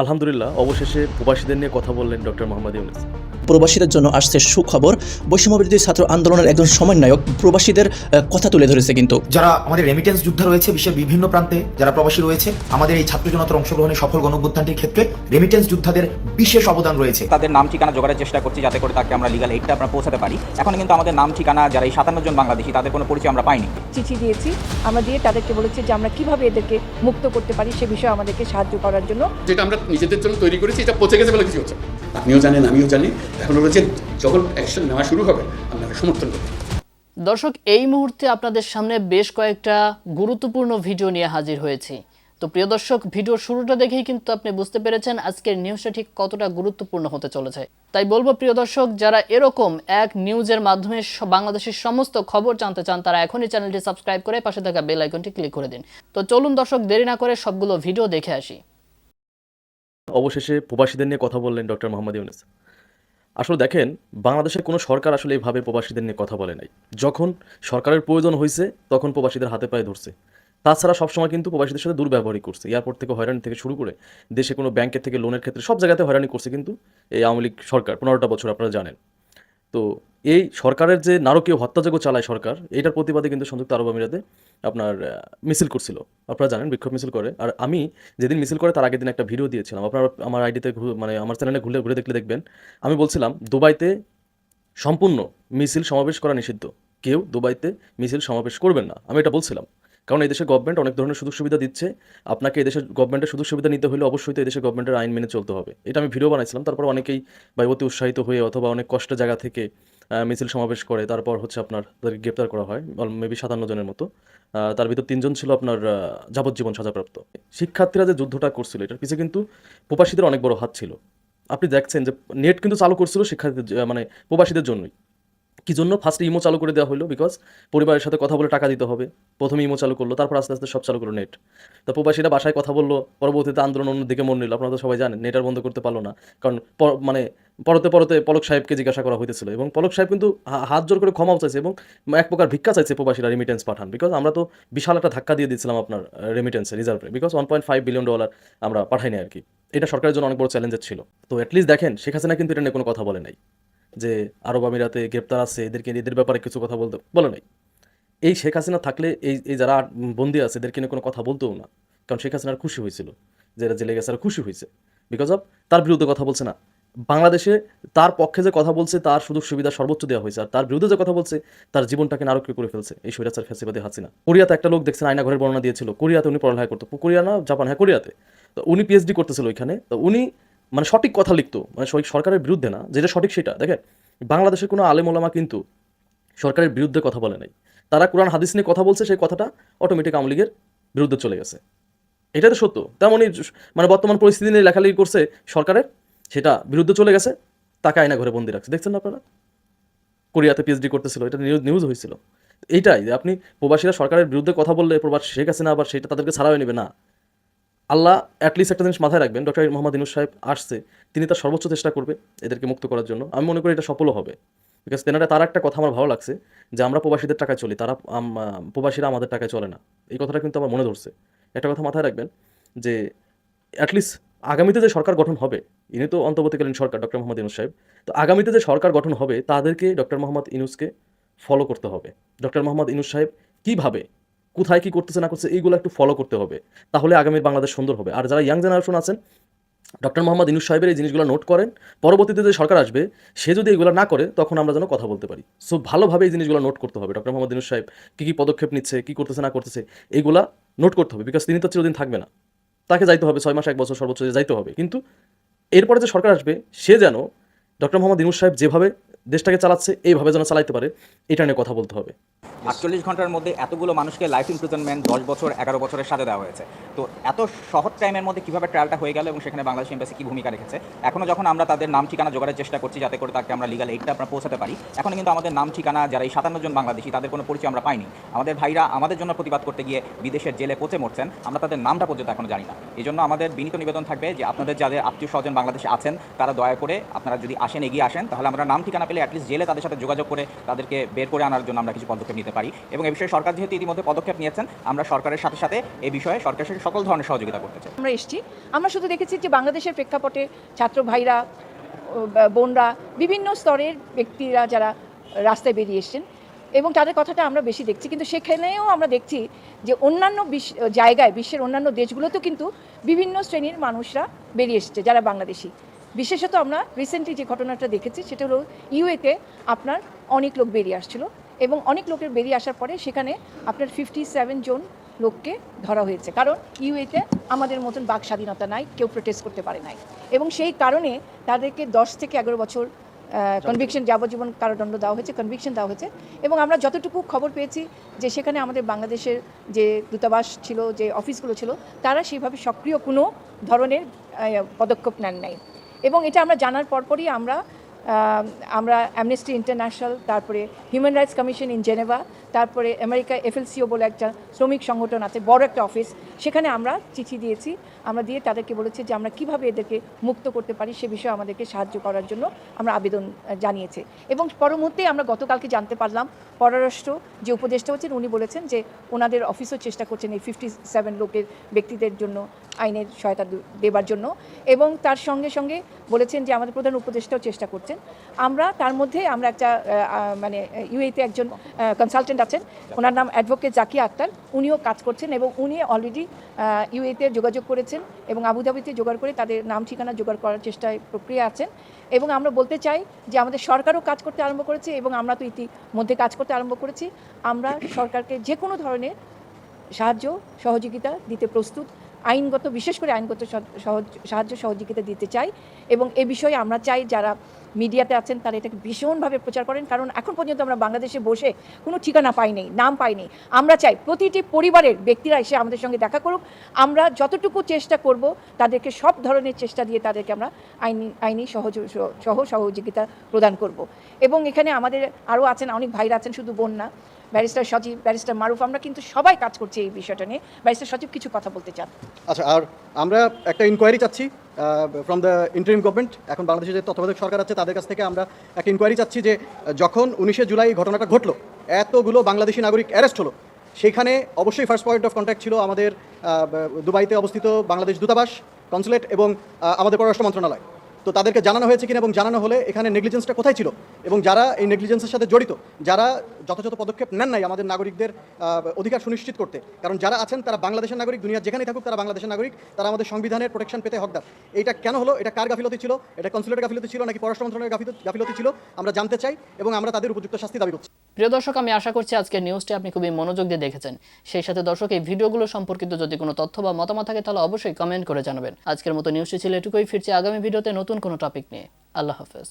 আলহামদুলিল্লাহ অবশেষে প্রবাসীদের নিয়ে কথা বললেন ডক্টর মোহাম্মদ ইউনুস। প্রবাসীদের জন্য আসছে সুখবর। বৈষম্যবিরোধী ছাত্র আন্দোলনের একজন সমন্বয়ক প্রবাসীদের কথা তুলে ধরেছে কিন্তু। যারা আমাদের রেমিটেন্স যোদ্ধা রয়েছে বিশ্বের বিভিন্ন প্রান্তে যারা প্রবাসী রয়েছে আমাদের এই ছাত্র জনতার অংশগ্রহণে সফল গণঅভ্যুত্থানটির ক্ষেত্রে রেমিটেন্স যোদ্ধাদের বিশেষ অবদান রয়েছে। তাদের নাম ঠিকানা জোগাড়ের চেষ্টা করছি যাতে করে তাকে আমরা লিগাল এইডটা আমরা পৌঁছাতে পারি। এখন কিন্তু আমাদের নাম ঠিকানা যারা এই সাতান্ন জন বাংলাদেশি তাদের কোনো পরিচয় আমরা পাইনি। চিঠি দিয়েছি আমরা দিয়ে তাদেরকে বলেছি যে আমরা কীভাবে এদেরকে মুক্ত করতে পারি সে বিষয়ে আমাদেরকে সাহায্য করার জন্য। যেটা আমরা নিজেদের জন্য তৈরি করেছি, এটা পচে গেছে বলে কিছু হচ্ছে আপনিও জানেন, আমিও জানি। এখন যে যখন অ্যাকশন নেওয়া শুরু হবে আপনারা সমর্থন করবেন দর্শক, এই মুহূর্তে আপনাদের সামনে বেশ কয়েকটা গুরুত্বপূর্ণ ভিডিও নিয়ে হাজির হয়েছি। তো প্রিয় দর্শক ভিডিওর শুরুটা দেখেই কিন্তু আপনি বুঝতে পেরেছেন আজকের নিউজটা ঠিক কতটা গুরুত্বপূর্ণ হতে চলেছে। তাই বলব, প্রিয় দর্শক, যারা এরকম এক নিউজের মাধ্যমে বাংলাদেশের সমস্ত খবর জানতে চান, তারা এখনই চ্যানেলটি সাবস্ক্রাইব করে পাশে থাকা বেল আইকনটি ক্লিক করে দিন। তো চলুন দর্শক, দেরি না করে সবগুলো ভিডিও দেখে আসি। অবশেষে প্রবাসীদের নিয়ে কথা বললেন ডক্টর মোহাম্মদ ইউনুস। আসলে দেখেন বাংলাদেশের কোনো সরকার আসলে এইভাবে প্রবাসীদের নিয়ে কথা বলে নাই। যখন সরকারের প্রয়োজন হয়েছে তখন প্রবাসীদের হাতে পায়ে ধরছে। তাছাড়া সবসময় কিন্তু প্রবাসীদের সাথে দুর্ব্যবহারই করছে। এয়ারপোর্ট থেকে হয়রানি থেকে শুরু করে দেশে কোনো ব্যাংকের থেকে লোনের ক্ষেত্রে সব জায়গাতে হয়রানি করছে কিন্তু এই আওয়ামী লীগ সরকার। পনেরোটা বছর আপনারা জানেন। তো এই সরকারের যে নারকীয় হত্যাযোগ্য চালায় সরকার, এটার প্রতিবাদে কিন্তু সংযুক্ত আরব আমিরাতে আপনার মিছিল করছিল। আপনারা জানেন, বিক্ষোভ মিছিল করে। আর আমি যেদিন মিছিল করে, তার আগের দিন একটা ভিডিও দিয়েছিলাম। আপনারা আমার আইডিতে মানে আমার চ্যানেলে ঘুরে ঘুরে দেখলে দেখবেন। আমি বলছিলাম, দুবাইতে সম্পূর্ণ মিছিল সমাবেশ করা নিষিদ্ধ। কেউ দুবাইতে মিছিল সমাবেশ করবেন না। আমি এটা বলছিলাম। কারণ এই দেশের গভর্নমেন্ট অনেক ধরনের সুযোগ সুবিধা দিচ্ছে। আপনাকে এদেশের গভর্নমেন্টের সুযোগ সুবিধা নিতে হলে অবশ্যই তো এদেশের গভর্নমেন্টের আইন মেনে চলতে হবে। এটা আমি ভিডিও বানাইছিলাম, তারপর অনেকেই বা উৎসাহিত হয়ে অথবা অনেক কষ্টের জায়গা থেকে মিছিল সমাবেশ করে, তারপর হচ্ছে আপনার তাদেরকে গ্রেপ্তার করা হয় মেবি সাতান্ন জনের মতো। তার ভিতর তিনজন ছিল আপনার যাবজ্জীবন সাজাপ্রাপ্ত। শিক্ষার্থীরা যে যুদ্ধটা করছিল, এটার পিছিয়ে কিন্তু প্রবাসীদের অনেক বড় হাত ছিল। আপনি দেখছেন যে নেট কিন্তু চালু করছিল শিক্ষার্থীদের মানে প্রবাসীদের জন্যই। কি জন্য ফার্স্টে ইমো চালু করে দেওয়া হলো বিকজ পরিবারের সাথে কথা বলে টাকা দিতে হবে। প্রথমে ইমো চালু করল, তারপর আস্তে আস্তে সব চালু করল নেট তো প্রবাসীরা বাসায় কথা বলল, পরবর্তীতে আন্দোলন অন্যদিকে মন নিল। আপনারা তো সবাই জানেন নেট আর বন্ধ করতে পারল না। কারণ মানে পরতে পরতে পলক সাহেবকে জিজ্ঞাসা করা হইতেছিল। এবং পলক সাহেব কিন্তু হাত জোর করে ক্ষমাও চাইছে এবং এক প্রকার ভিক্ষা চাইছে প্রবাসীরা রেমিটেন্স পাঠান। বিকজ আমরা তো বিশাল একটা ধাক্কা দিয়ে দিচ্ছিলাম আপনার রেমিটেন্সে রিজার্ভে because one point five billion dollar আমরা পাঠাইনি আর কি। এটা সরকারের জন্য অনেক বড় চ্যালেঞ্জের ছিল। তো অ্যাটলিস্ট দেখেন, শেখ হাসিনা কিন্তু এটা নিয়ে কোনো কথা বলে নাই। যে আরব আমিরাতে গ্রেপ্তার আছে, এদেরকে এদের ব্যাপারে কিছু কথা বলতে বলে নাই। এই শেখ হাসিনা থাকলে এই এই যারা বন্দি আছে, এদেরকে নিয়ে কোনো কথা বলতেও না। কারণ শেখ হাসিনার খুশি হয়েছিল, যে এরা জেলে গেছে আর খুশি হয়েছে। বিকজ অফ তার বিরুদ্ধে কথা বলছে না। বাংলাদেশে তার পক্ষে যে কথা বলছে, তার সুযোগ সুবিধা সর্বোচ্চ দেওয়া হয়েছে। আর তার বিরুদ্ধে যে কথা বলছে, তার জীবনটাকে নারকীয় করে ফেলছে। এই স্বৈরাচার ফ্যাসিবাদী হাসিনা। কোরিয়াতে একটা লোক দেখছেন, আয়না ঘরের বর্ণনা দিয়েছিল। কোরিয়াতে উনি পড়ালেখা করতো। কোরিয়া না, জাপান হ্যাঁ কোরিয়াতে। তো উনি পিএইচডি করতেছিল ওইখানে। তো উনি মানে সঠিক কথা লিখতো মানে সঠিক সরকারের বিরুদ্ধে না, যেটা সঠিক সেটা। দেখেন, বাংলাদেশের কোনো আলেম ওলামা কিন্তু সরকারের বিরুদ্ধে কথা বলে নাই। তারা কোরআন, হাদিস নিয়ে কথা বলছে, সেই কথাটা অটোমেটিক আওয়ামী লীগের বিরুদ্ধে চলে গেছে। এটা তো সত্য। তেমনই মানে বর্তমান পরিস্থিতি নিয়ে লেখালেখি করছে সরকারের, সেটা বিরুদ্ধে চলে গেছে, তাকে আয়না ঘরে বন্দি রাখছে। দেখছেন না আপনারা? কোরিয়াতে পিএইচডি করতেছিল, এটা নিউজ নিউজ হয়েছিল। এইটাই আপনি প্রবাসীরা সরকারের বিরুদ্ধে কথা বললে প্রবাস শেখ হাসিনা আবার সেটা তাদেরকে ছাড়াও নেবে, না। আল্লাহ অ্যাটলিস্ট একটা জিনিস মাথায় রাখবেন ডক্টর মোহাম্মদ ইনুস সাহেব আসছে, তিনি তার সর্বোচ্চ চেষ্টা করবে এদেরকে মুক্ত করার জন্য। আমি মনে করি এটা সফলও হবে। বিকজ তেনারা তার একটা কথা আমার ভালো লাগছে, যে আমরা প্রবাসীদের টাকায় চলি, তারা প্রবাসীরা আমাদের টাকায় চলে না। এই কথাটা কিন্তু আমার মনে ধরছে। একটা কথা মাথায় রাখবেন, যে অ্যাটলিস্ট আগামীতে যে সরকার গঠন হবে, ইনি তো অন্তর্বর্তীকালীন সরকার ডক্টর মোহাম্মদ ইনুস সাহেব, তো আগামীতে যে সরকার গঠন হবে, তাদেরকে ডক্টর মোহাম্মদ ইনুসকে ফলো করতে হবে। ডক্টর মোহাম্মদ ইনুস সাহেব কীভাবে কোথায় কি করতেছে, না করছে এইগুলো একটু ফলো করতে হবে। তাহলে আগামীর বাংলাদেশ সুন্দর হবে। আর যারা ইয়াং জেনারেশন আছেন ডক্টর মোহাম্মদ ইনুস সাহেবের এই জিনিসগুলো নোট করেন। পরবর্তীতে যে সরকার আসবে, সে যদি এগুলো না করে, তখন আমরা যেন কথা বলতে পারি। সো ভালোভাবে এই জিনিসগুলো নোট করতে হবে। ডক্টর মোহাম্মদ ইনুস সাহেব কী কী পদক্ষেপ নিচ্ছে, কী করতেছে, না করতেছে, এইগুলা নোট করতে হবে। বিকজ তিনি তো চিরদিন থাকবে না। তাকে যাইতে হবে, ছয় মাস, এক বছর সর্বোচ্চ যাইতে হবে। কিন্তু এরপরে যে সরকার আসবে, সে যেন ডক্টর মোহাম্মদ ইনুস সাহেব যেভাবে দেশটাকে চালাচ্ছে, এইভাবে যেন চালাইতে পারে, এটা নিয়ে কথা বলতে হবে। আটচল্লিশ ঘণ্টার মধ্যে এতগুলো মানুষকে লাইফ ইমপ্রিজনমেন্ট দশ বছর, এগারো বছরের সাথে দেওয়া হয়েছে। তো এত শহর টাইমের মধ্যে কীভাবে ট্রায়ালটা হয়ে গেল এবং সেখানে বাংলাদেশ এম্বাসি কি ভূমিকা রেখেছে? এখনও যখন আমরা তাদের নাম, ঠিকানা জোগাড়ের চেষ্টা করছি যাতে করে তাকে আমরা লিগাল এইডটা আমরা পৌঁছাতে পারি, এখন কিন্তু আমাদের নাম, ঠিকানা যারা এই সাতান্ন জন বাংলাদেশি, তাদের কোনো পরিচয় আমরা পাইনি। আমাদের ভাইরা আমাদের জন্য প্রতিবাদ করতে গিয়ে বিদেশের জেলে পচে মরছেন, আমরা তাদের নামটা পর্যন্ত এখনও জানি না। এই জন্য আমাদের বিনীত নিবেদন থাকবে যে আপনাদের যাদের আত্মীয় স্বজন বাংলাদেশে আছেন, তারা দয়া করে আপনারা যদি আসেন, এগিয়ে আসেন, তাহলে আমরা নাম, ঠিকানা পেলে অ্যাটলিস্ট জেলে তাদের সাথে যোগাযোগ করে তাদেরকে বের করে আনার জন্য আমরা কিছু পদক্ষেপ নিতে পারি। এবং এই বিষয়ে সরকার যেহেতু ইতিমধ্যে পদক্ষেপ নিয়েছেন, আমরা সরকারের সাথে সাথে এই বিষয়ে সরকারের সাথে সকল ধরনের সহযোগিতা করতে চাই। আমরা এসেছি। আমরা শুধু দেখেছি যে বাংলাদেশের প্রেক্ষাপটে ছাত্র ভাইরা বোনরা, বিভিন্ন স্তরের ব্যক্তিরা যারা রাস্তায় বেরিয়ে এসছেন এবং তাদের কথাটা আমরা বেশি দেখছি। কিন্তু সেখানেও আমরা দেখছি যে অন্যান্য জায়গায়, বিশ্বের অন্যান্য দেশগুলোতেও কিন্তু বিভিন্ন শ্রেণির মানুষরা বেরিয়ে এসছে, যারা বাংলাদেশি। বিশেষত আমরা রিসেন্টলি যে ঘটনাটা দেখেছি সেটা হলো ইউএতে আপনার অনেক লোক বেরিয়ে আসছিল এবং অনেক লোকের বেরিয়ে আসার পরে সেখানে আপনার ফিফটি সেভেন জন লোককে ধরা হয়েছে। কারণ ইউএতে আমাদের মতন বাক স্বাধীনতা নাই কেউ প্রোটেস্ট করতে পারে নাই। এবং সেই কারণে তাদেরকে দশ থেকে এগারো বছর কনভিকশন যাবজ্জীবন কারাদণ্ড দেওয়া হয়েছে কনভিকশন দেওয়া হয়েছে। এবং আমরা যতটুকু খবর পেয়েছি যে সেখানে আমাদের বাংলাদেশের যে দূতাবাস ছিল যে অফিসগুলো ছিল তারা সেইভাবে সক্রিয় কোনো ধরনের পদক্ষেপ নেন নাই। এবং এটা আমরা জানার পরপরই আমরা আমরা অ্যামনেস্টি ইন্টারন্যাশনাল তারপরে human rights commission in Geneva তারপরে আমেরিকা এফএলসিও বলে একটা শ্রমিক সংগঠন আছে, বড় একটা অফিস, সেখানে আমরা চিঠি দিয়েছি। আমরা দিয়ে তাদেরকে বলেছি যে আমরা কীভাবে এদেরকে মুক্ত করতে পারি সে বিষয়ে আমাদেরকে সাহায্য করার জন্য আমরা আবেদন জানিয়েছি। এবং পরমুহূর্তে আমরা গতকালকে জানতে পারলাম, পররাষ্ট্র যে উপদেষ্টা হচ্ছেন, উনি বলেছেন যে ওনাদের অফিসও চেষ্টা করছেন এই ফিফটি সেভেন লোকের ব্যক্তিদের জন্য, আইনের সহায়তা দেবার জন্য। এবং তার সঙ্গে সঙ্গে বলেছেন যে আমাদের প্রধান উপদেষ্টাও চেষ্টা করছেন। আমরা তার মধ্যে আমরা একটা মানে ইউএতে একজন কনসালটেন্ট আছেন। ওনার নাম অ্যাডভোকেট জাকিয়া আক্তার। উনিও কাজ করছেন এবং উনি অলরেডি ইউএতে যোগাযোগ করেছেন এবং আবুধাবিতে জোগাড় করে তাদের নাম ঠিকানা জোগাড় করার চেষ্টায় প্রক্রিয়া আছেন। এবং আমরা বলতে চাই যে আমাদের সরকারও কাজ করতে আরম্ভ করেছে এবং আমরা তো ইতিমধ্যে কাজ করতে আরম্ভ করেছি। আমরা সরকারকে যে কোনো ধরনের সাহায্য, সহযোগিতা দিতে প্রস্তুত। আইনগত, বিশেষ করে আইনগত সাহায্য, সহযোগিতা দিতে চাই। এবং এ বিষয়ে আমরা চাই যারা মিডিয়াতে আছেন, তারা এটাকে ভীষণভাবে প্রচার করেন। কারণ এখন পর্যন্ত আমরা বাংলাদেশে বসে কোনো ঠিকানা পাইনি নাম পাইনি আমরা চাই প্রতিটি পরিবারের ব্যক্তিরা এসে আমাদের সঙ্গে দেখা করুক। আমরা যতটুকু চেষ্টা করব, তাদেরকে সব ধরনের চেষ্টা দিয়ে তাদেরকে আমরা আইনি আইনি সহজ, সহ, সহযোগিতা প্রদান করব। এবং এখানে আমাদের আরও আছেন, অনেক ভাইরা আছেন, শুধু বোন না। ব্যারিস্টার সজীব, ব্যারিস্টার মারুফ, আমরা কিন্তু সবাই কাজ করছি এই বিষয়টা নিয়ে। ব্যারিস্টার সজীব, কিছু কথা বলতে চান? আচ্ছা আর আমরা একটা ইনকোয়ারি চাচ্ছি ফ্রম দ্য ইন্টারিম গভর্নমেন্ট এখন বাংলাদেশের যে তত্ত্বাবধায়ক সরকার আছে, তাদের কাছ থেকে আমরা একটা ইনকোয়ারি চাচ্ছি যে, যখন উনিশে জুলাই ঘটনাটা ঘটলো, এতগুলো বাংলাদেশি নাগরিক অ্যারেস্ট হলো, সেখানে অবশ্যই ফার্স্ট পয়েন্ট অফ কন্ট্যাক্ট ছিল আমাদের দুবাইতে অবস্থিত বাংলাদেশ দূতাবাস কনসুলেট এবং আমাদের পররাষ্ট্র মন্ত্রণালয়। তো তাদেরকে জানানো হয়েছে কিনা এবং জানানো হলে এখানে নেগলিজেন্সটা কোথায় ছিল? এবং যারা এই নেগলিজেন্সের সাথে জড়িত, যারা যথাযথ পদক্ষেপ নেন নাই আমাদের নাগরিকদের অধিকার সুনিশ্চিত করতে, কারণ যারা আছেন তারা বাংলাদেশের নাগরিক, দুনিয়ার যেখানেই থাকুক তারা বাংলাদেশের নাগরিক, তারা আমাদের সংবিধানের প্রোটেকশন পেতে হকদার। এটা কেন হলো? এটা কার গাফিলতি ছিল? এটা কনসুলেটের গাফিলতি ছিল নাকি পররাষ্ট্র মন্ত্রণালয়ের গাফিলতি ছিল? আমরা জানতে চাই এবং আমরা তাদের উপযুক্ত শাস্তি দাবি করছি। প্রিয় দর্শক, আমি আশা করছি আজকের নিউজটি আপনি খুবই মনোযোগ দিয়ে দেখেছেন। সেই সাথে দর্শক, এই ভিডিওগুলো সম্পর্কিত যদি কোনো তথ্য বা মতামত থাকে, তাহলে অবশ্যই কমেন্ট করে জানাবেন। আজকের মতো নিউজটি ছিল এটুকুই। ফিরছি আগামী ভিডিওতে নতুন কোনো টপিক নিয়ে। আল্লাহ হাফেজ।